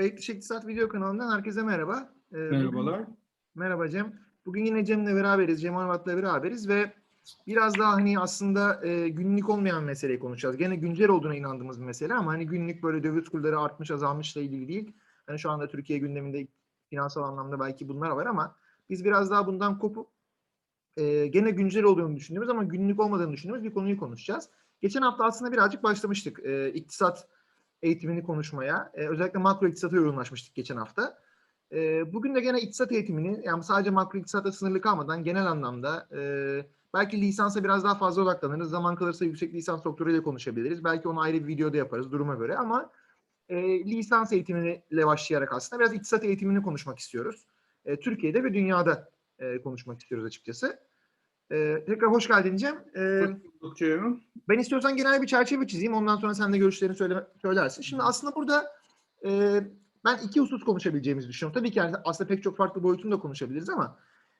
Kayıt dışı İktisat video kanalından herkese merhaba. Ee, Merhabalar. bugün- merhaba Cem. Bugün yine Cem'le beraberiz, Cem Arvat'la beraberiz ve biraz daha hani aslında e, günlük olmayan meseleyi konuşacağız. Gene güncel olduğuna inandığımız bir mesele ama hani günlük böyle döviz kurları artmış azalmışla ilgili değil. Hani şu anda Türkiye gündeminde finansal anlamda belki bunlar var ama biz biraz daha bundan kopup e, gene güncel olduğunu düşündüğümüz ama günlük olmadığını düşündüğümüz bir konuyu konuşacağız. Geçen hafta aslında birazcık başlamıştık e, iktisat eğitimini konuşmaya. E, özellikle makro iktisata yoğunlaşmıştık geçen hafta. E, bugün de gene iktisat eğitimini yani sadece makro iktisata sınırlı kalmadan genel anlamda e, belki lisansa biraz daha fazla odaklanırız. Zaman kalırsa yüksek lisans doktoruyla konuşabiliriz. Belki onu ayrı bir videoda yaparız duruma göre ama e, lisans eğitimiyle başlayarak aslında biraz iktisat eğitimini konuşmak istiyoruz. E, Türkiye'de ve dünyada e, konuşmak istiyoruz açıkçası. E, tekrar hoş geldin Cem. E, Bakıyorum. ben istiyorsan genel bir çerçeve çizeyim. Ondan sonra sen de görüşlerini söyle, söylersin. Şimdi aslında burada e, ben iki husus konuşabileceğimizi düşünüyorum. Tabii ki yani aslında pek çok farklı boyutunu da konuşabiliriz ama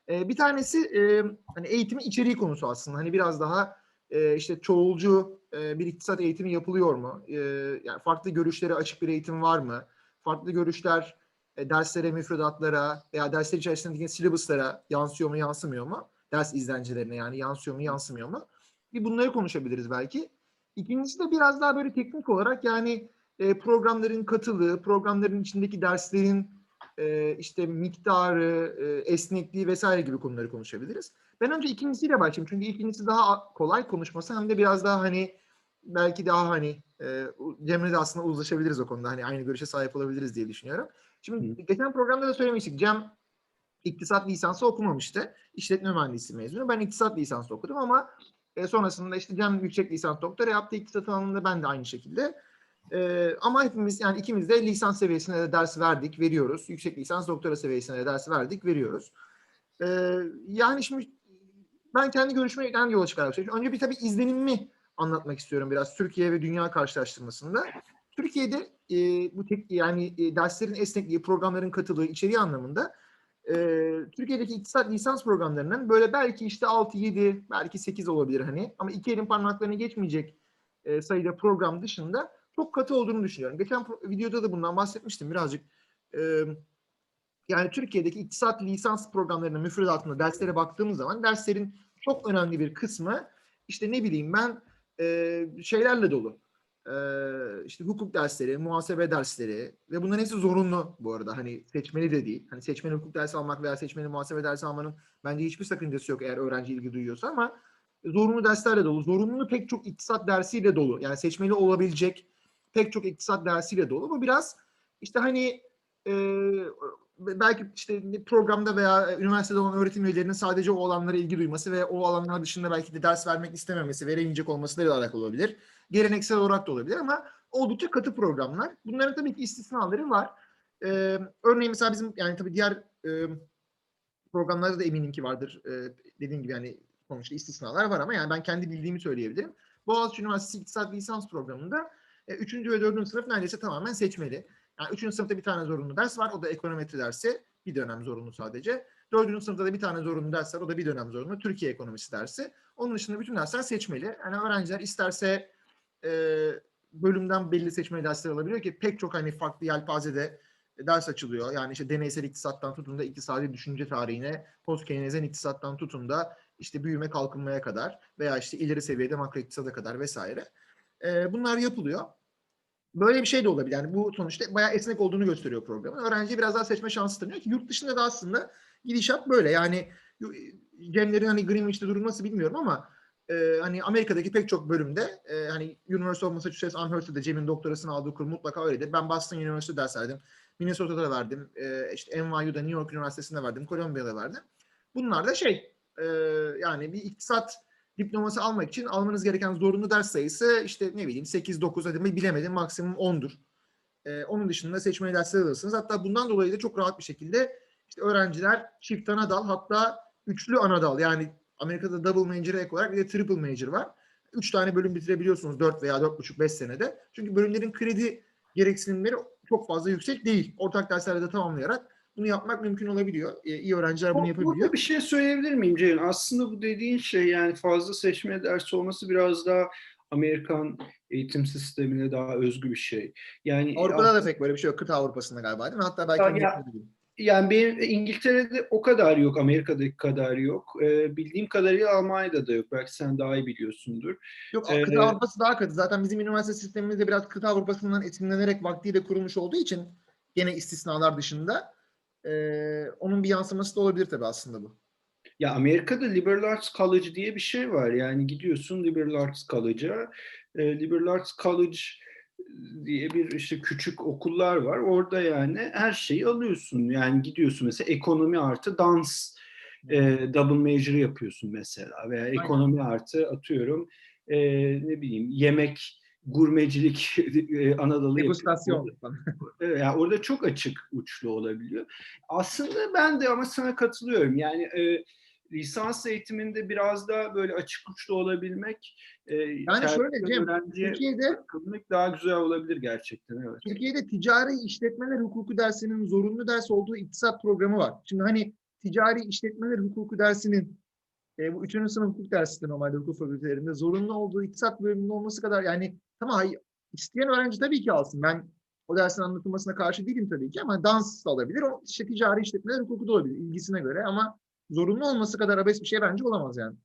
e, bir tanesi e, hani eğitimin içeriği konusu aslında. Hani biraz daha e, işte çoğulcu e, bir iktisat eğitimi yapılıyor mu? E, yani farklı görüşlere açık bir eğitim var mı? Farklı görüşler e, derslere, müfredatlara veya dersler içerisindeki syllabuslara yansıyor mu, yansımıyor mu? Ders izlencilerine yani yansıyor mu, yansımıyor mu? Bir bunları konuşabiliriz belki. İkincisi de biraz daha böyle teknik olarak yani e, programların katılığı, programların içindeki derslerin e, işte miktarı, e, esnekliği vesaire gibi konuları konuşabiliriz. Ben önce ikincisiyle başlayayım çünkü ikincisi daha kolay konuşması hem de biraz daha hani belki daha hani e, Cem'le de aslında uzlaşabiliriz o konuda. Hani aynı görüşe sahip olabiliriz diye düşünüyorum. Şimdi geçen programda da söylemiştik. Cem iktisat lisansı okumamıştı. İşletme mühendisliği mezunu. Ben iktisat lisansı okudum ama e, sonrasında işte Cem yüksek lisans doktora yaptı iktisat alanında ben de aynı şekilde. E, ama hepimiz yani ikimiz de lisans seviyesinde de ders verdik, veriyoruz. Yüksek lisans doktora seviyesinde de ders verdik, veriyoruz. E, yani şimdi ben kendi görüşmeden yola çıkarak söyleyeyim. Önce bir tabii izlenimimi anlatmak istiyorum biraz Türkiye ve dünya karşılaştırmasında. Türkiye'de e, bu tek yani e, derslerin esnekliği, programların katılığı, içeriği anlamında e, Türkiye'deki iktisat lisans programlarının böyle belki işte 6, 7, belki 8 olabilir hani ama iki elin parmaklarını geçmeyecek e, sayıda program dışında çok katı olduğunu düşünüyorum. Geçen videoda da bundan bahsetmiştim birazcık. E, yani Türkiye'deki iktisat lisans programlarının müfredatında derslere baktığımız zaman derslerin çok önemli bir kısmı işte ne bileyim ben e, şeylerle dolu. İşte hukuk dersleri, muhasebe dersleri ve bunların hepsi zorunlu bu arada. Hani seçmeli de değil. Hani seçmeli hukuk dersi almak veya seçmeli muhasebe dersi almanın bence hiçbir sakıncası yok eğer öğrenci ilgi duyuyorsa ama zorunlu derslerle dolu. Zorunlu pek çok iktisat dersiyle dolu. Yani seçmeli olabilecek pek çok iktisat dersiyle dolu. Bu biraz işte hani e, belki işte programda veya üniversitede olan öğretim üyelerinin sadece o alanlara ilgi duyması ve o alanlar dışında belki de ders vermek istememesi, veremeyecek olmasıyla alakalı olabilir. Geleneksel olarak da olabilir ama oldukça katı programlar. Bunların tabii ki istisnaları var. Ee, örneğin mesela bizim yani tabii diğer e, programlarda da eminim ki vardır. Ee, dediğim gibi yani sonuçta istisnalar var ama yani ben kendi bildiğimi söyleyebilirim. Boğaziçi Üniversitesi İktisat Lisans Programı'nda 3. ve 4. sınıf neredeyse tamamen seçmeli. Yani 3. sınıfta bir tane zorunlu ders var. O da ekonometri dersi. Bir dönem zorunlu sadece. 4. sınıfta da bir tane zorunlu ders var. O da bir dönem zorunlu. Türkiye ekonomisi dersi. Onun dışında bütün dersler seçmeli. Yani öğrenciler isterse e, bölümden belli seçmeli dersler alabiliyor ki pek çok hani farklı yelpazede ders açılıyor. Yani işte deneysel iktisattan tutun da iktisadi düşünce tarihine, post Keynesyen iktisattan tutun da işte büyüme kalkınmaya kadar veya işte ileri seviyede makro iktisada kadar vesaire. E, bunlar yapılıyor. Böyle bir şey de olabilir. Yani bu sonuçta bayağı esnek olduğunu gösteriyor programın. Öğrenciye biraz daha seçme şansı tanıyor ki yurt dışında da aslında gidişat böyle. Yani Cemlerin hani Greenwich'te durum nasıl bilmiyorum ama e, hani Amerika'daki pek çok bölümde e, hani University of Massachusetts Amherst'te Cem'in doktorasını aldığı kurum mutlaka öyledir. Ben Boston University ders verdim. Minnesota'da da verdim. E, işte NYU'da New York Üniversitesi'nde verdim. Columbia'da verdim. Bunlar da şey e, yani bir iktisat diploması almak için almanız gereken zorunlu ders sayısı işte ne bileyim 8-9 hadi bilemedim maksimum 10'dur. Ee, onun dışında seçmeli dersler alırsınız. Hatta bundan dolayı da çok rahat bir şekilde işte öğrenciler çift ana dal hatta üçlü ana dal yani Amerika'da double major'a ek olarak bir de triple major var. Üç tane bölüm bitirebiliyorsunuz 4 veya 4,5-5 senede. Çünkü bölümlerin kredi gereksinimleri çok fazla yüksek değil. Ortak derslerle de tamamlayarak bunu yapmak mümkün olabiliyor. Ee, iyi öğrenciler bunu yapabiliyor. Burada bir şey söyleyebilir miyim Ceyhun? Aslında bu dediğin şey yani fazla seçme dersi olması biraz daha Amerikan eğitim sistemine daha özgü bir şey. Yani Avrupa'da da pek böyle bir şey yok. Kıta Avrupa'sında galiba değil mi? Hatta belki Ya-. Yani benim İngiltere'de o kadar yok, Amerika'daki kadar yok. Ee, bildiğim kadarıyla Almanya'da da yok. Belki sen daha iyi biliyorsundur. Yok Ee, kıta Avrupa'sı daha katı. Zaten bizim üniversite sistemimiz de biraz kıta Avrupa'sından esinlenerek vaktiyle kurulmuş olduğu için gene istisnalar dışında e, onun bir yansıması da olabilir tabii aslında bu. Ya Amerika'da Liberal Arts College diye bir şey var. Yani gidiyorsun Liberal Arts College'a. E, Liberal Arts College diye bir işte küçük okullar var. Orada yani her şeyi alıyorsun. Yani gidiyorsun mesela ekonomi artı dans e, double major yapıyorsun mesela veya ekonomi artı atıyorum e, ne bileyim yemek gurmecilik e, Anadolu Degustasyon yani orada çok açık uçlu olabiliyor. Aslında ben de ama sana katılıyorum. Yani e, lisans eğitiminde biraz daha böyle açık uçlu olabilmek, e, Yani şöyle Cem, Türkiye'de daha güzel olabilir gerçekten. Evet. Türkiye'de ticari işletmeler hukuku dersinin zorunlu ders olduğu iktisat programı var. Şimdi hani ticari işletmeler hukuku dersinin e, bu üçüncü sınıf hukuk dersi de normalde hukuk fakültelerinde zorunlu olduğu iktisat bölümünün olması kadar yani tamam isteyen öğrenci tabii ki alsın. Ben o dersin anlatılmasına karşı değilim tabii ki ama dans da olabilir. O işte ticari işletmeler hukuku da olabilir ilgisine göre ama zorunlu olması kadar abes bir şey bence olamaz yani.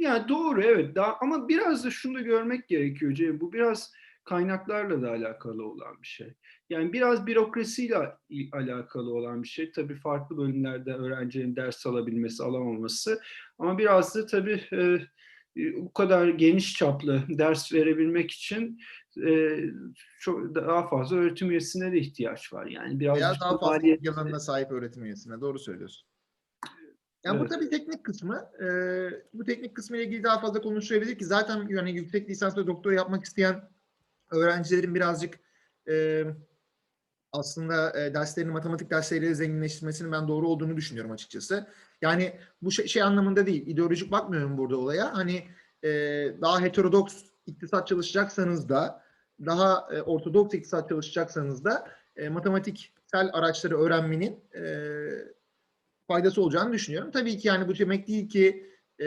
Yani doğru evet daha, ama biraz da şunu da görmek gerekiyor Cem. Bu biraz kaynaklarla da alakalı olan bir şey. Yani biraz bürokrasiyle alakalı olan bir şey. Tabii farklı bölümlerde öğrencinin ders alabilmesi, alamaması. Ama biraz da tabii e, bu kadar geniş çaplı ders verebilmek için e, çok daha fazla öğretim üyesine de ihtiyaç var. Yani biraz Veya daha fazla maliyet- alanına sahip öğretim üyesine. Doğru söylüyorsun. Yani bu Evet. tabii teknik kısmı. Ee, bu teknik kısmı ile ilgili daha fazla konuşulabilir ki zaten yani yüksek lisans ve doktora yapmak isteyen öğrencilerin birazcık e, aslında e, derslerini matematik dersleriyle zenginleştirmesinin ben doğru olduğunu düşünüyorum açıkçası. Yani bu şey, şey anlamında değil, ideolojik bakmıyorum burada olaya. Hani e, daha heterodoks iktisat çalışacaksanız da, daha e, ortodoks iktisat çalışacaksanız da e, matematiksel araçları öğrenmenin e, faydası olacağını düşünüyorum. Tabii ki yani bu demek değil ki e,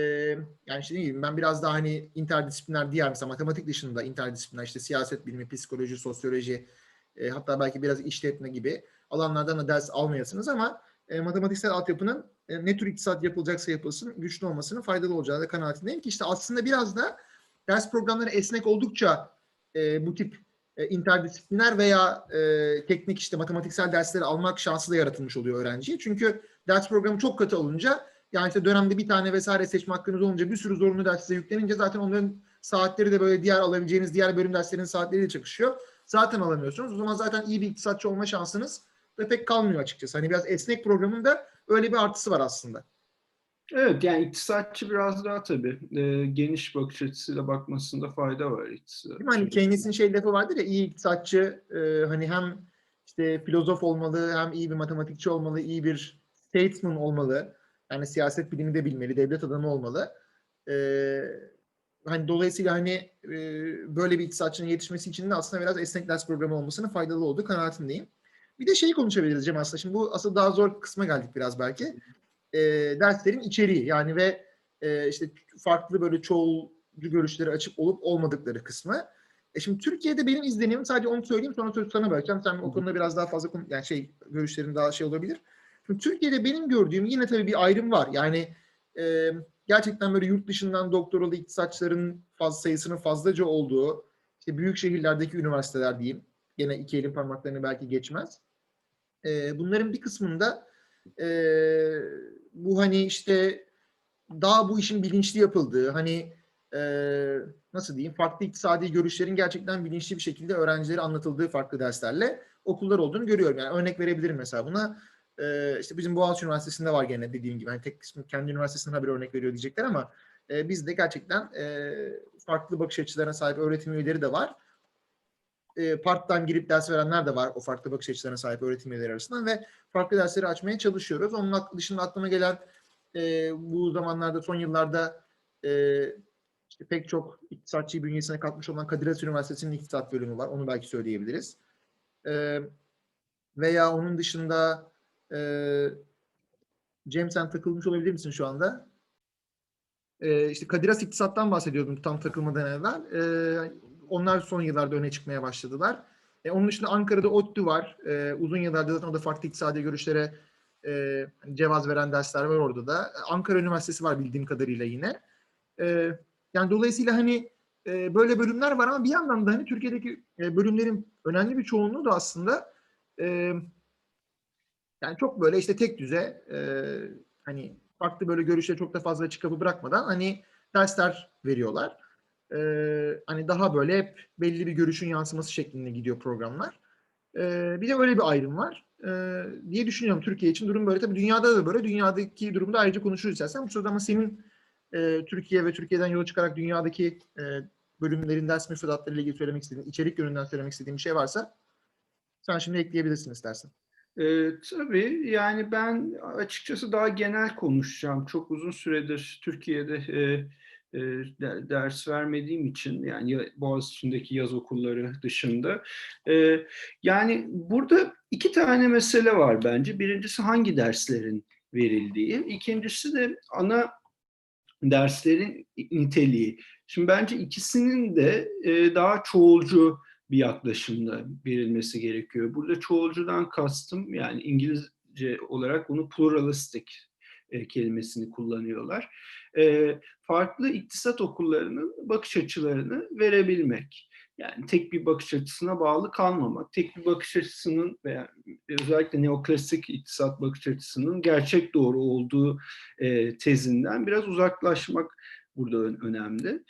yani işte ne bileyim ben biraz daha hani interdisipliner diğer mesela matematik dışında interdisipliner işte siyaset bilimi, psikoloji, sosyoloji e, hatta belki biraz işletme gibi alanlardan da ders almayasınız ama e, matematiksel altyapının e, ne tür iktisat yapılacaksa yapılsın güçlü olmasının faydalı olacağı da kanaatindeyim ki işte aslında biraz da ders programları esnek oldukça e, bu tip e, interdisipliner veya e, teknik işte matematiksel dersleri almak şansı da yaratılmış oluyor öğrenciye. Çünkü ders programı çok katı olunca yani işte dönemde bir tane vesaire seçme hakkınız olunca bir sürü zorunlu ders size yüklenince zaten onların saatleri de böyle diğer alabileceğiniz diğer bölüm derslerinin saatleriyle çakışıyor. Zaten alamıyorsunuz. O zaman zaten iyi bir iktisatçı olma şansınız da pek kalmıyor açıkçası. Hani biraz esnek programın da öyle bir artısı var aslında. Evet yani iktisatçı biraz daha tabii e, geniş bakış açısıyla bakmasında fayda var iktisat. Değil mi? Hani Keynes'in şey lafı vardır ya iyi iktisatçı e, hani hem işte filozof olmalı hem iyi bir matematikçi olmalı, iyi bir statesman olmalı. Yani siyaset bilimi de bilmeli, devlet adamı olmalı. E, hani dolayısıyla hani e, böyle bir iktisatçının yetişmesi için de aslında biraz esnek ders programı olmasının faydalı olduğu kanaatindeyim. Bir de şeyi konuşabiliriz Cem aslında. Şimdi bu asıl daha zor kısma geldik biraz belki. E, derslerin içeriği yani ve e, işte farklı böyle çoğulcu görüşleri açık olup olmadıkları kısmı. E şimdi Türkiye'de benim izlenimim sadece onu söyleyeyim sonra sözü sana bırakacağım. Sen o konuda biraz daha fazla konu- yani şey görüşlerin daha şey olabilir. Şimdi Türkiye'de benim gördüğüm yine tabii bir ayrım var. Yani e, gerçekten böyle yurt dışından doktoralı iktisatçıların faz, sayısının fazlaca olduğu işte büyük şehirlerdeki üniversiteler diyeyim. Gene iki elin parmaklarını belki geçmez. E, bunların bir kısmında e, bu hani işte daha bu işin bilinçli yapıldığı hani e, nasıl diyeyim farklı iktisadi görüşlerin gerçekten bilinçli bir şekilde öğrencilere anlatıldığı farklı derslerle okullar olduğunu görüyorum. Yani örnek verebilirim mesela buna. E, işte bizim Boğaziçi Üniversitesi'nde var gene dediğim gibi. Yani tek kısmı kendi üniversitesinden haberi örnek veriyor diyecekler ama e, bizde gerçekten e, farklı bakış açılarına sahip öğretim üyeleri de var. E, part-time girip ders verenler de var o farklı bakış açılarına sahip öğretim üyeleri arasından ve farklı dersleri açmaya çalışıyoruz. Onun dışında aklıma gelen e, bu zamanlarda son yıllarda e, işte pek çok iktisatçıyı bünyesine katmış olan Kadir Has Üniversitesi'nin iktisat bölümü var. Onu belki söyleyebiliriz. E, veya onun dışında e, Cem sen takılmış olabilir misin şu anda? e, işte Kadir Has İktisat'tan bahsediyordum tam takılmadan evvel. E, onlar son yıllarda öne çıkmaya başladılar. E, onun dışında Ankara'da ODTÜ var. E, uzun yıllardır zaten o farklı iktisadi görüşlere e, cevaz veren dersler var orada da. Ankara Üniversitesi var bildiğim kadarıyla yine. E, yani dolayısıyla hani e, böyle bölümler var ama bir yandan da hani Türkiye'deki e, bölümlerin önemli bir çoğunluğu da aslında e, yani çok böyle işte tek düze e, hani farklı böyle görüşe çok da fazla açık kapı bırakmadan hani dersler veriyorlar. E, hani daha böyle hep belli bir görüşün yansıması şeklinde gidiyor programlar. E, bir de öyle bir ayrım var e, diye düşünüyorum Türkiye için durum böyle. Tabii dünyada da böyle. Dünyadaki durumda ayrıca konuşuruz istersen. Bu sırada ama senin e, Türkiye ve Türkiye'den yola çıkarak dünyadaki e, bölümlerin ders müfredatları ile ilgili söylemek istediğin, içerik yönünden söylemek istediğin bir şey varsa sen şimdi ekleyebilirsin istersen. E, tabii yani ben açıkçası daha genel konuşacağım. Çok uzun süredir Türkiye'de e, e, de, ders vermediğim için yani ya- Boğaziçi'ndeki yaz okulları dışında. E, yani burada iki tane mesele var bence. Birincisi hangi derslerin verildiği. İkincisi de ana derslerin niteliği. Şimdi bence ikisinin de e, daha çoğulcu bir yaklaşımda verilmesi gerekiyor. Burada çoğulcudan kastım yani İngilizce olarak bunu pluralistic e, kelimesini kullanıyorlar. E, farklı iktisat okullarının bakış açılarını verebilmek. Yani tek bir bakış açısına bağlı kalmamak, tek bir bakış açısının veya özellikle neoklasik iktisat bakış açısının gerçek doğru olduğu e, tezinden biraz uzaklaşmak burada ön- önemli.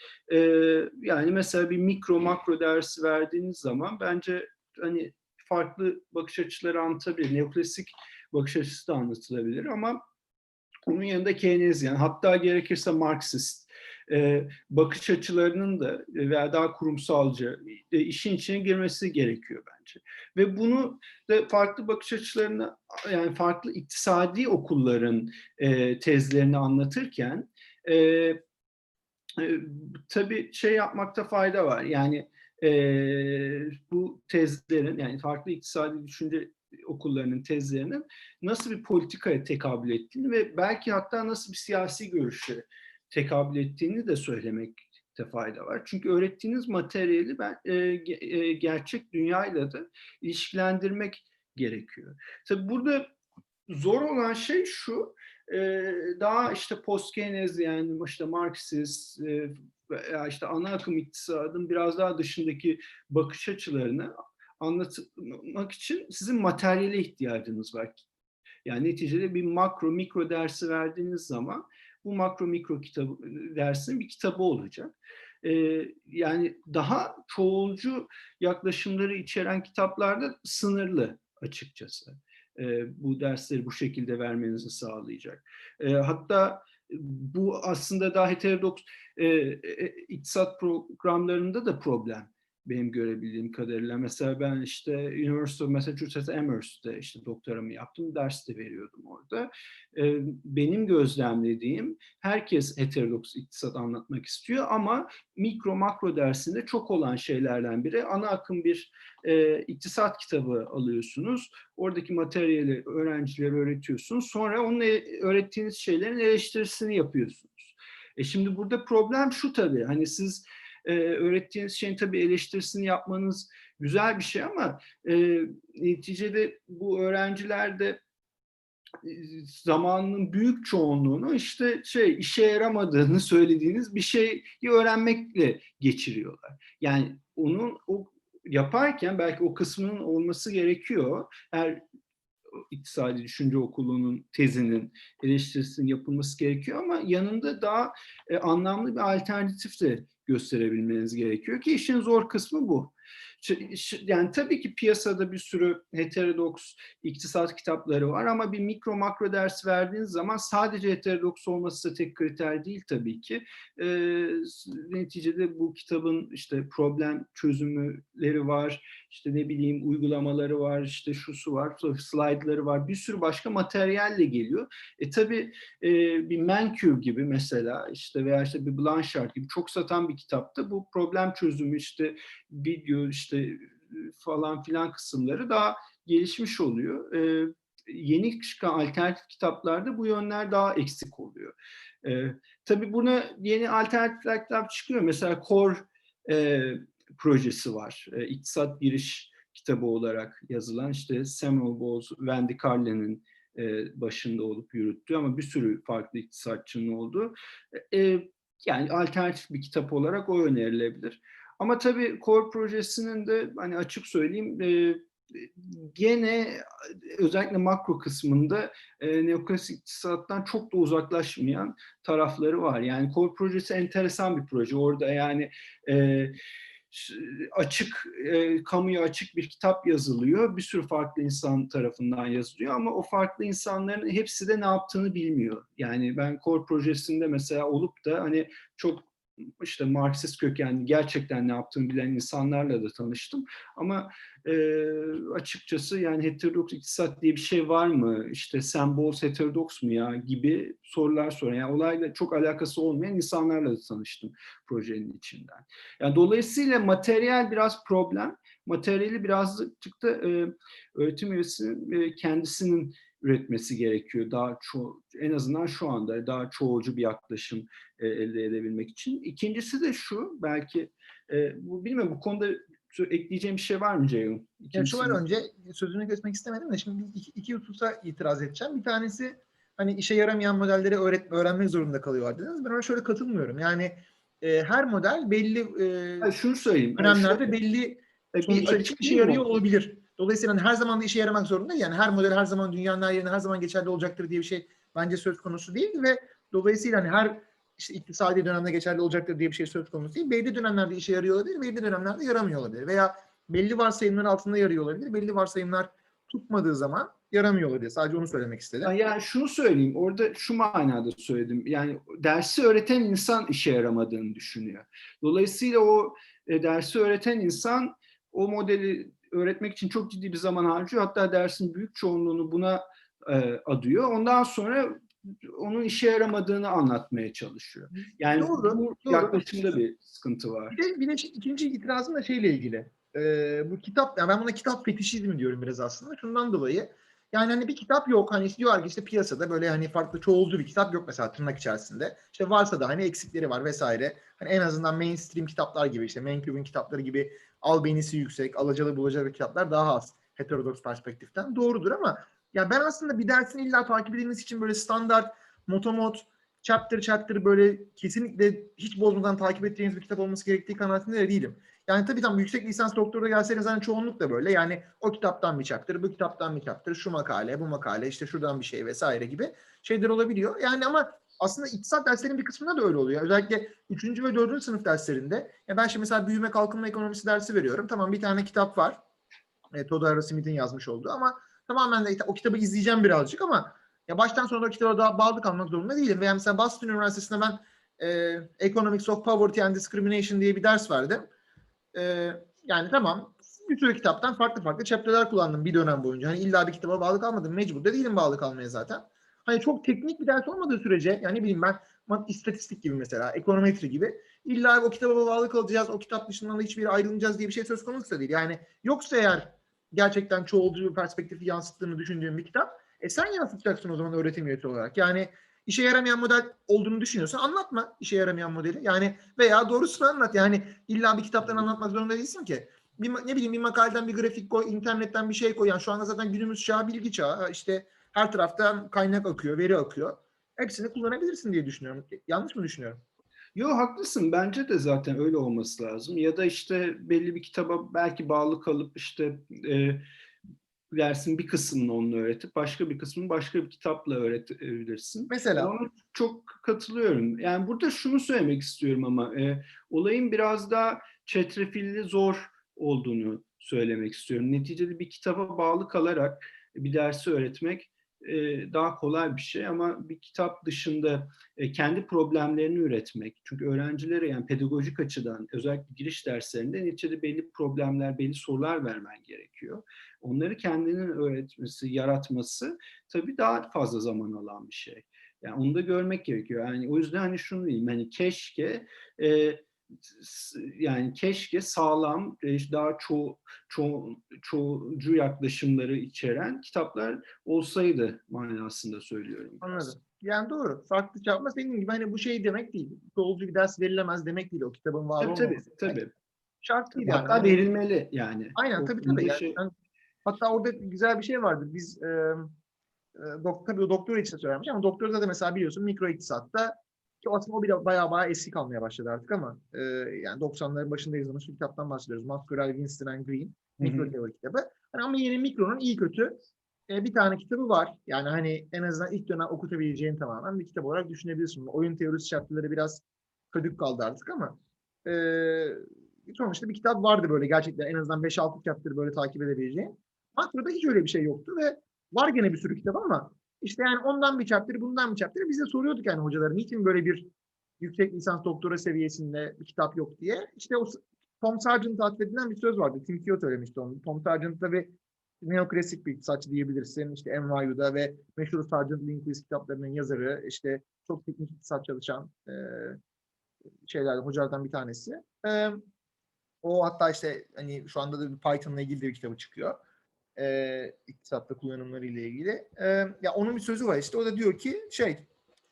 Yani mesela bir mikro makro dersi verdiğiniz zaman bence hani farklı bakış açıları anlatabilir. Neoklasik bakış açısı da anlatılabilir ama onun yanında Keynesyen hatta gerekirse Marksist bakış açılarının da veya daha kurumsalcı e, işin içine girmesi gerekiyor bence. Ve bunu da farklı bakış açılarını yani farklı iktisadi okulların tezlerini anlatırken e, tabii şey yapmakta fayda var. Yani e, bu tezlerin yani farklı iktisadi düşünce okullarının tezlerinin nasıl bir politikaya tekabül ettiğini ve belki hatta nasıl bir siyasi görüşe tekabül ettiğini de söylemekte fayda var. Çünkü öğrettiğiniz materyali ben, e, e, gerçek dünyayla da ilişkilendirmek gerekiyor. Tabii burada zor olan şey şu, daha işte post yani işte Marksist e, işte ana akım iktisadın biraz daha dışındaki bakış açılarını anlatmak için sizin materyale ihtiyacınız var. Yani neticede bir makro mikro dersi verdiğiniz zaman bu makro mikro kitabı dersinin bir kitabı olacak. Ee, yani daha çoğulcu yaklaşımları içeren kitaplarda sınırlı açıkçası. Ee, bu dersleri bu şekilde vermenizi sağlayacak. Ee, hatta bu aslında daha heterodoks e, e, iktisat programlarında da problem benim görebildiğim kadarıyla. Mesela ben işte University of Massachusetts Amherst'te işte doktoramı yaptım, ders de veriyordum orada. Ee, benim gözlemlediğim herkes heterodoks iktisat anlatmak istiyor ama mikro makro dersinde çok olan şeylerden biri ana akım bir e, iktisat kitabı alıyorsunuz. Oradaki materyali öğrencilere öğretiyorsunuz. Sonra onun e- öğrettiğiniz şeylerin eleştirisini yapıyorsunuz. E şimdi burada problem şu tabii hani siz e, öğrettiğiniz şeyin tabii eleştirisini yapmanız güzel bir şey ama e, neticede bu öğrenciler de zamanının büyük çoğunluğunu işte şey işe yaramadığını söylediğiniz bir şeyi öğrenmekle geçiriyorlar. Yani onun o yaparken belki o kısmının olması gerekiyor. Her iktisadi düşünce okulunun tezinin eleştirisinin yapılması gerekiyor ama yanında daha e, anlamlı bir alternatif de gösterebilmeniz gerekiyor ki işin zor kısmı bu. Yani tabii ki piyasada bir sürü heterodoks iktisat kitapları var ama bir mikro makro ders verdiğiniz zaman sadece heterodoks olması da tek kriter değil tabii ki. E, neticede bu kitabın işte problem çözümleri var, işte ne bileyim uygulamaları var, işte şusu var, slaytları var, bir sürü başka materyalle geliyor. E tabii e, bir Mancure gibi mesela işte veya işte bir Blanchard gibi çok satan bir kitapta bu problem çözümü işte video işte falan filan kısımları daha gelişmiş oluyor. E, yeni çıkan alternatif kitaplarda bu yönler daha eksik oluyor. E, tabii buna yeni alternatifler çıkıyor. Mesela Core e, projesi var. E, İktisat giriş kitabı olarak yazılan işte Samuel Bowles, Wendy Carlin'in e, başında olup yürüttüğü ama bir sürü farklı iktisatçının olduğu e, yani alternatif bir kitap olarak o önerilebilir. Ama tabii Core projesinin de hani açık söyleyeyim e, gene özellikle makro kısmında e, neoklasik iktisattan çok da uzaklaşmayan tarafları var. Yani Core projesi enteresan bir proje. Orada yani e, açık, e, kamuya açık bir kitap yazılıyor. Bir sürü farklı insan tarafından yazılıyor ama o farklı insanların hepsi de ne yaptığını bilmiyor. Yani ben Core projesinde mesela olup da hani çok işte Marksist kökenli gerçekten ne yaptığını bilen insanlarla da tanıştım. Ama e, açıkçası yani heterodoks iktisat diye bir şey var mı? İşte Sam Bowles heterodoks mu ya gibi sorular soran. Yani olayla çok alakası olmayan insanlarla da tanıştım projenin içinden. Yani dolayısıyla materyal biraz problem. Materyali birazcık da e, öğretim üyesinin e, kendisinin üretmesi gerekiyor. Daha ço en azından şu anda daha çoğulcu bir yaklaşım e, elde edebilmek için. İkincisi de şu belki e, bu bilmiyorum bu konuda ekleyeceğim bir şey var mı Ceyhun? Yani şu var önce sözünü kesmek istemedim de şimdi iki, iki hususa itiraz edeceğim. Bir tanesi hani işe yaramayan modelleri öğret öğrenmek zorunda kalıyorlar dediniz. Ben ona şöyle katılmıyorum. Yani e, her model belli e, Hayır, şunu söyleyeyim. dönemlerde belli bir sonuçlar açık işe yarıyor olabilir. Dolayısıyla hani her zaman da işe yaramak zorunda. Yani her model her zaman dünyanın her yerine her zaman geçerli olacaktır diye bir şey bence söz konusu değil ve dolayısıyla hani her işte iktisadi dönemde geçerli olacaktır diye bir şey söz konusu değil. Belli dönemlerde işe yarıyor olabilir, belli dönemlerde yaramıyor olabilir. Veya belli varsayımlar altında yarıyor olabilir, belli varsayımlar tutmadığı zaman yaramıyor olabilir. Sadece onu söylemek istedim. Ya Yani şunu söyleyeyim, orada şu manada söyledim. Yani dersi öğreten insan işe yaramadığını düşünüyor. Dolayısıyla o e, dersi öğreten insan o modeli öğretmek için çok ciddi bir zaman harcıyor. Hatta dersin büyük çoğunluğunu buna e, adıyor. Ondan sonra onun işe yaramadığını anlatmaya çalışıyor. Yani Doğru, bu doğru. yaklaşımda bir sıkıntı var. Bir de, bir de ikinci itirazım da şeyle ilgili. Ee, bu kitap, yani ben buna kitap fetişizmi diyorum biraz aslında. Şundan dolayı. Yani hani bir kitap yok. Hani diyorlar ki işte piyasada böyle hani farklı çoğulcu bir kitap yok mesela tırnak içerisinde. İşte varsa da hani eksikleri var vesaire. Hani en azından mainstream kitaplar gibi işte Mankub'un kitapları gibi albenisi yüksek, alacalı bulacalı kitaplar daha az heterodoks perspektiften. Doğrudur ama ya ben aslında bir dersin illa takip edilmesi için böyle standart, motomot, chapter chapter böyle kesinlikle hiç bozmadan takip edeceğiniz bir kitap olması gerektiği kanaatinde de değilim. Yani tabii tam yüksek lisans doktora gelseniz hani çoğunluk da böyle. Yani o kitaptan bir chapter, bu kitaptan bir chapter, şu makale, bu makale, işte şuradan bir şey vesaire gibi şeyler olabiliyor. Yani ama aslında iktisat derslerinin bir kısmında da öyle oluyor. Özellikle 3. ve 4. sınıf derslerinde. Ya ben şimdi mesela büyüme kalkınma ekonomisi dersi veriyorum. Tamam bir tane kitap var. E, Todaro Smith'in yazmış olduğu ama tamamen de o kitabı izleyeceğim birazcık ama ya baştan sona o kitaba daha bağlı kalmak zorunda değilim. Veya mesela Boston Üniversitesi'nde ben e, Economics of Poverty and Discrimination diye bir ders verdim. E, yani tamam bir sürü kitaptan farklı farklı chapter'lar kullandım bir dönem boyunca. Hani illa bir kitaba bağlı kalmadım. Mecbur da değilim bağlı kalmaya zaten. Hani çok teknik bir ders olmadığı sürece yani bileyim ben istatistik gibi mesela, ekonometri gibi illa o kitaba bağlı kalacağız, o kitap dışından da hiçbir yere ayrılmayacağız diye bir şey söz konusu değil. Yani yoksa eğer gerçekten çoğulcu bir perspektifi yansıttığını düşündüğün bir kitap, e sen yansıtacaksın o zaman öğretim üyesi olarak. Yani işe yaramayan model olduğunu düşünüyorsan anlatma işe yaramayan modeli. Yani veya doğrusunu anlat. Yani illa bir kitaptan anlatmak zorunda değilsin ki. Bir, ne bileyim bir makaleden bir grafik koy, internetten bir şey koy. Yani şu anda zaten günümüz çağı bilgi çağı. İşte her taraftan kaynak akıyor, veri akıyor. Hepsini kullanabilirsin diye düşünüyorum. Yanlış mı düşünüyorum? Yo haklısın. Bence de zaten öyle olması lazım. Ya da işte belli bir kitaba belki bağlı kalıp işte e, dersin bir kısmını onunla öğretip başka bir kısmını başka bir kitapla öğretebilirsin. Mesela Ona çok katılıyorum. Yani burada şunu söylemek istiyorum ama e, olayın biraz daha çetrefilli zor olduğunu söylemek istiyorum. Neticede bir kitaba bağlı kalarak bir dersi öğretmek daha kolay bir şey ama bir kitap dışında e, kendi problemlerini üretmek. Çünkü öğrencilere yani pedagojik açıdan özellikle giriş derslerinde neticede belli problemler, belli sorular vermen gerekiyor. Onları kendinin öğretmesi, yaratması tabii daha fazla zaman alan bir şey. Yani onu da görmek gerekiyor. Yani o yüzden hani şunu diyeyim hani keşke e, s- yani keşke sağlam, e, daha ço ço çoğulcu yaklaşımları içeren kitaplar olsaydı manasında söylüyorum. Anladım. Yani doğru. Farklı yapma senin gibi hani bu şey demek değil. Çoğulcu bir ders verilemez demek değil. O kitabın var Tabii tabii. demek. tabii. Şart değil yani. Hatta Hani- verilmeli yani. Aynen O tabii tabii. Yani, şey- ben- hatta orada güzel bir şey vardı. Biz e, e, dok, tabii o doktor için söylemiş ama doktorda da mesela biliyorsun mikro iktisatta ki aslında o bile bayağı bayağı eski kalmaya başladı artık ama e, yani 90'ların başında yazılmış bir kitaptan bahsediyoruz. Masquerade, Winston and Green. Mikro teori kitabı. Hani ama yine mikronun iyi kötü e, bir tane kitabı var. Yani hani en azından ilk dönem okutabileceğin tamamen bir kitap olarak düşünebilirsin. Oyun teorisi şartları biraz ködük kaldı artık ama e, sonuçta bir kitap vardı böyle gerçekten en azından 5-6 chapter böyle takip edebileceğin. Makroda hiç öyle bir şey yoktu ve var gene bir sürü kitap ama işte yani ondan bir chapter, bundan bir chapter. Biz de soruyorduk yani hocalara niçin böyle bir yüksek lisans doktora seviyesinde bir kitap yok diye. İşte o Tom Sargent'a atfedilen bir söz vardı. Tim Keogh söylemişti onu. Tom Sargent tabii neoklasik bir iktisatçı diyebilirsin. İşte NYU'da ve meşhur Sargent Lindquist kitaplarının yazarı. işte çok teknik iktisat çalışan e, şeylerden, hocalardan bir tanesi. E, o hatta işte hani şu anda da bir Python'la ilgili de bir kitabı çıkıyor. E, iktisatta kullanımları ile ilgili. E, ya onun bir sözü var işte. O da diyor ki şey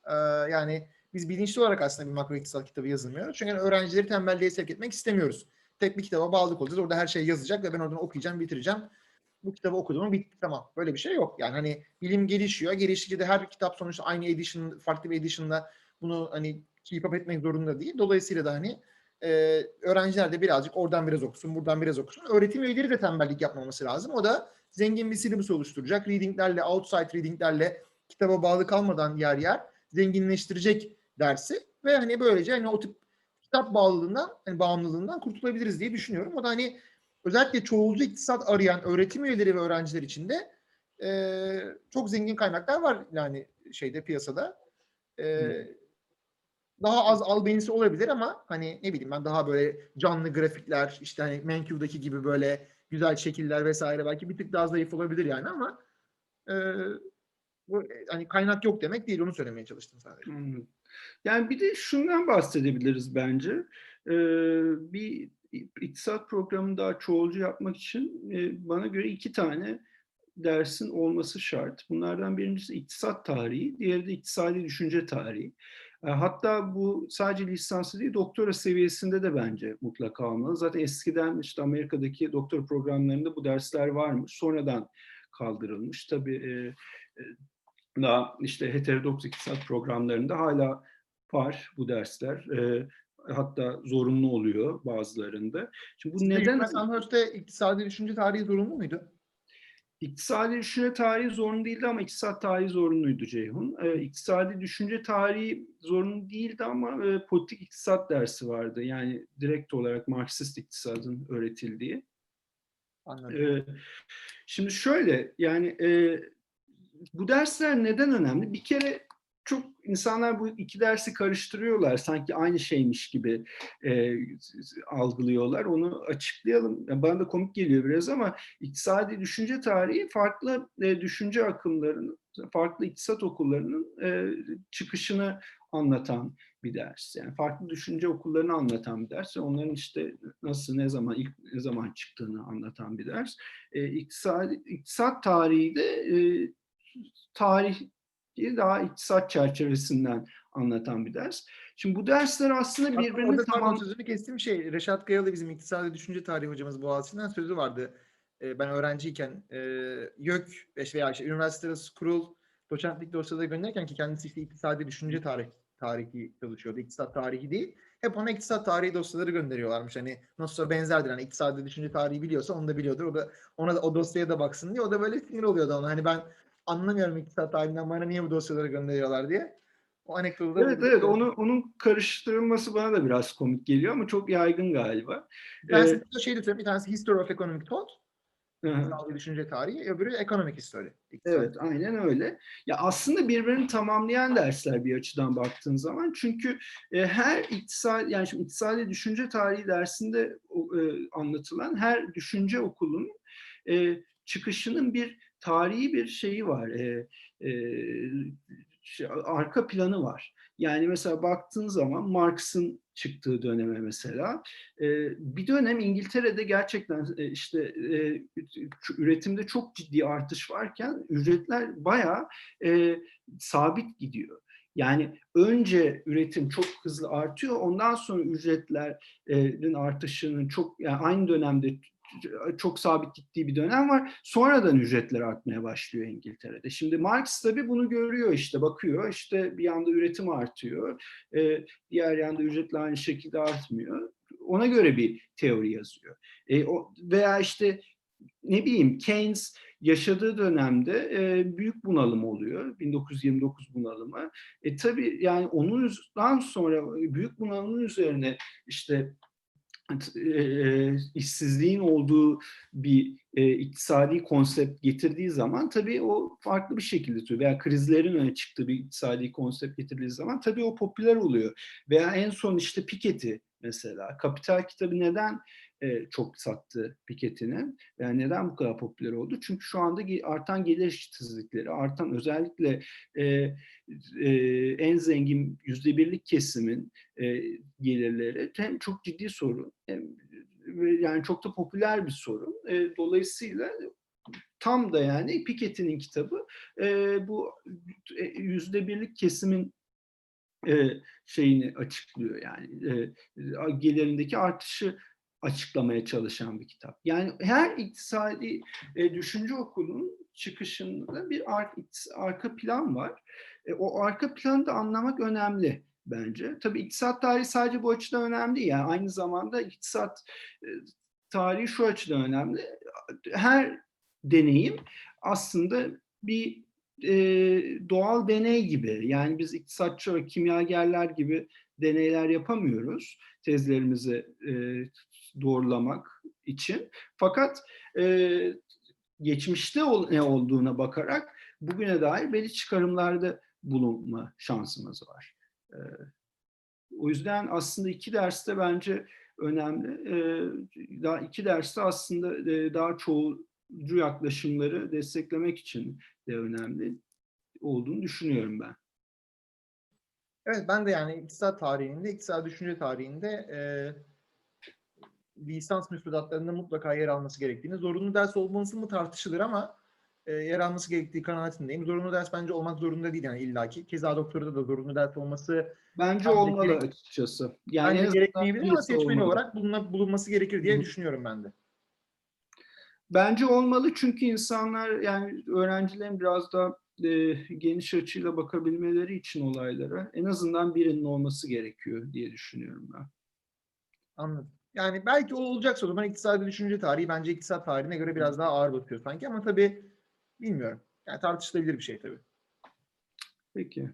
e, yani biz bilinçli olarak aslında bir makro iktisat kitabı yazılmıyoruz. Çünkü yani öğrencileri tembelliğe sevk etmek istemiyoruz. Tek bir kitaba bağlı olacağız. Orada her şey yazacak ve ben oradan okuyacağım, bitireceğim. Bu kitabı okudum mu bitti tamam. Böyle bir şey yok. Yani hani bilim gelişiyor. Geliştikçe de her kitap sonuçta aynı edition, farklı bir edition'da bunu hani keep up etmek zorunda değil. Dolayısıyla da hani e, öğrenciler de birazcık oradan biraz okusun, buradan biraz okusun. Öğretim üyeleri de tembellik yapmaması lazım. O da zengin bir syllabus oluşturacak. Readinglerle, outside readinglerle kitaba bağlı kalmadan yer yer zenginleştirecek dersi ve hani böylece hani o tip kitap bağlılığından, hani bağımlılığından kurtulabiliriz diye düşünüyorum. O da hani özellikle çoğulcu iktisat arayan öğretim üyeleri ve öğrenciler için de e, çok zengin kaynaklar var yani şeyde piyasada. E, daha az albenisi olabilir ama hani ne bileyim ben daha böyle canlı grafikler işte hani Mencu'daki gibi böyle güzel şekiller vesaire belki bir tık daha zayıf olabilir yani ama e, bu hani kaynak yok demek değil onu söylemeye çalıştım sadece. Anladım. Yani bir de şundan bahsedebiliriz bence. Ee, bir iktisat programını daha çoğulcu yapmak için e, bana göre iki tane dersin olması şart. Bunlardan birincisi iktisat tarihi, diğeri de iktisadi düşünce tarihi. E, Hatta bu sadece lisansı değil, doktora seviyesinde de bence mutlaka olmalı. Zaten eskiden işte Amerika'daki doktor programlarında bu dersler varmış. Sonradan kaldırılmış. Tabii e, e, daha işte heterodoks iktisat programlarında hala var bu dersler. Hatta zorunlu oluyor bazılarında. Şimdi bu neden Neden? Amherst'te iktisadi düşünce tarihi zorunlu muydu? İktisadi düşünce tarihi zorunlu değildi ama iktisat tarihi zorunluydu Ceyhun. Ee, iktisadi düşünce tarihi zorunlu değildi ama e, politik iktisat dersi vardı. Yani direkt olarak Marksist iktisadın öğretildiği. Anladım. Ee, şimdi şöyle yani e, bu dersler neden önemli? Bir kere çok insanlar bu iki dersi karıştırıyorlar. Sanki aynı şeymiş gibi e, algılıyorlar. Onu açıklayalım. Yani bana da komik geliyor biraz ama iktisadi düşünce tarihi farklı e, düşünce akımlarının, farklı iktisat okullarının e, çıkışını anlatan bir ders. Yani farklı düşünce okullarını anlatan bir ders. Onların işte nasıl, ne zaman, ilk ne zaman çıktığını anlatan bir ders. E, iktisat, iktisat tarihi de e, tarih daha iktisat çerçevesinden anlatan bir ders. Şimdi bu dersler aslında birbirini orada tamam. sözünü kestiğim şey Reşat Kayalı bizim iktisadi düşünce tarihi hocamız Boğaziçi'nden sözü vardı. Ee, ben öğrenciyken e, YÖK veya işte üniversitede kurul doçentlik dosyaları gönderirken ki kendisi işte iktisadi düşünce tarih, tarihi çalışıyordu. İktisat tarihi değil. Hep ona iktisat tarihi dosyaları gönderiyorlarmış. Hani nasılsa benzerdir. Hani iktisadi düşünce tarihi biliyorsa onu da biliyordur. O da ona da o dosyaya da baksın diye. O da böyle sinir oluyordu ona. Hani ben anlamıyorum iktisat tarihinden bana niye bu dosyaları gönderiyorlar diye. O anekdotu da Evet evet onu, onun karıştırılması bana da biraz komik geliyor ama çok yaygın galiba. Tanesi ee, şey de söyleyeyim, bir tanesi History of Economic Thought. İktisadi düşünce tarihi, öbürü Economic History. Evet, aynen öyle. Ya aslında birbirini tamamlayan dersler bir açıdan baktığın zaman. Çünkü e, her iktisadi yani şimdi iktisadi düşünce tarihi dersinde e, anlatılan her düşünce okulunun e, çıkışının bir tarihi bir şeyi var. E, e, şey, arka planı var. Yani mesela baktığın zaman Marx'ın çıktığı döneme mesela bir dönem İngiltere'de gerçekten işte üretimde çok ciddi artış varken ücretler bayağı sabit gidiyor. Yani önce üretim çok hızlı artıyor, ondan sonra ücretlerin artışının çok yani aynı dönemde çok sabit gittiği bir dönem var. Sonradan ücretler artmaya başlıyor İngiltere'de. Şimdi Marx tabii bunu görüyor işte bakıyor işte bir yanda üretim artıyor, e, diğer yanda ücretler aynı şekilde artmıyor. Ona göre bir teori yazıyor. E, o, veya işte ne bileyim Keynes yaşadığı dönemde e, büyük bunalım oluyor. 1929 bunalımı. E tabii yani onundan sonra büyük bunalımın üzerine işte e, işsizliğin olduğu bir e, iktisadi konsept getirdiği zaman tabii o farklı bir şekilde tutuyor. Veya krizlerin öne çıktığı bir iktisadi konsept getirdiği zaman tabii o popüler oluyor. Veya en son işte Piketty mesela. Kapital kitabı neden e, çok sattı Piketty'nin? Yani neden bu kadar popüler oldu? Çünkü şu anda artan gelir eşitsizlikleri, artan özellikle e, e, en zengin yüzde birlik kesimin e, gelirleri hem çok ciddi sorun hem yani çok da popüler bir sorun. E, dolayısıyla tam da yani Piketty'nin kitabı e, bu yüzde birlik kesimin e, şeyini açıklıyor yani e, gelirindeki artışı açıklamaya çalışan bir kitap. Yani her iktisadi e, düşünce okulunun çıkışında bir ar arka plan var. E, o arka planı da anlamak önemli bence. Tabii iktisat tarihi sadece bu açıdan önemli değil. Yani aynı zamanda iktisat e, tarihi şu açıdan önemli. Her deneyim aslında bir e, doğal deney gibi. Yani biz iktisatçı ve kimyagerler gibi deneyler yapamıyoruz tezlerimizi e, doğrulamak için. Fakat e, geçmişte ol, ne olduğuna bakarak bugüne dair belli çıkarımlarda bulunma şansımız var. E, o yüzden aslında iki derste bence önemli. E, daha iki derste aslında e, daha çoğulcu yaklaşımları desteklemek için de önemli olduğunu düşünüyorum ben. Evet ben de yani iktisat tarihinde, iktisat düşünce tarihinde e, lisans müfredatlarında mutlaka yer alması gerektiğini, zorunlu ders olması mı tartışılır ama e, yer alması gerektiği kanaatindeyim. Zorunlu ders bence olmak zorunda değil yani illaki. Keza doktorada da zorunlu ders olması bence Bence olmalı gerek- açıkçası. yani en azından gerekmeyebilir ama seçmeni olarak buluna, bulunması gerekir diye Hı. düşünüyorum ben de. Bence olmalı çünkü insanlar yani öğrencilerin biraz da e, geniş açıyla bakabilmeleri için olaylara en azından birinin olması gerekiyor diye düşünüyorum ben. Anladım. Yani belki o olacaksa o zaman iktisadi düşünce tarihi bence iktisat tarihine göre biraz daha ağır bakıyor sanki ama tabii bilmiyorum. Yani tartışılabilir bir şey tabii. Peki.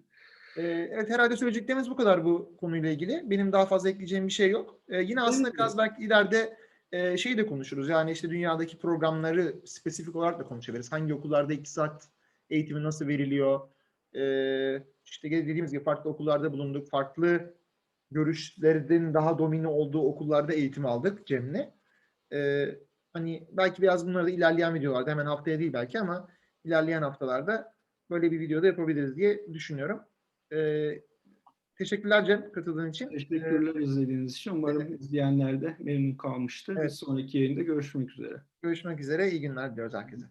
Ee, evet herhalde söyleyeceklerimiz bu kadar bu konuyla ilgili. Benim daha fazla ekleyeceğim bir şey yok. Ee, yine aslında biraz belki ileride e, şeyi de konuşuruz. Yani işte dünyadaki programları spesifik olarak da konuşabiliriz. Hangi okullarda iktisat eğitimi nasıl veriliyor? Ee, işte dediğimiz gibi farklı okullarda bulunduk. Farklı görüşlerin daha domine olduğu okullarda eğitim aldık Cem'le. Ee, hani belki biraz bunları da ilerleyen videolarda hemen haftaya değil belki ama ilerleyen haftalarda böyle bir videoda yapabiliriz diye düşünüyorum. Ee, teşekkürler Cem katıldığın için. Teşekkürler izlediğiniz için. Umarım evet. izleyenler de memnun kalmıştır. Bir Evet. sonraki yayında görüşmek üzere. Görüşmek üzere. İyi günler diliyoruz herkese.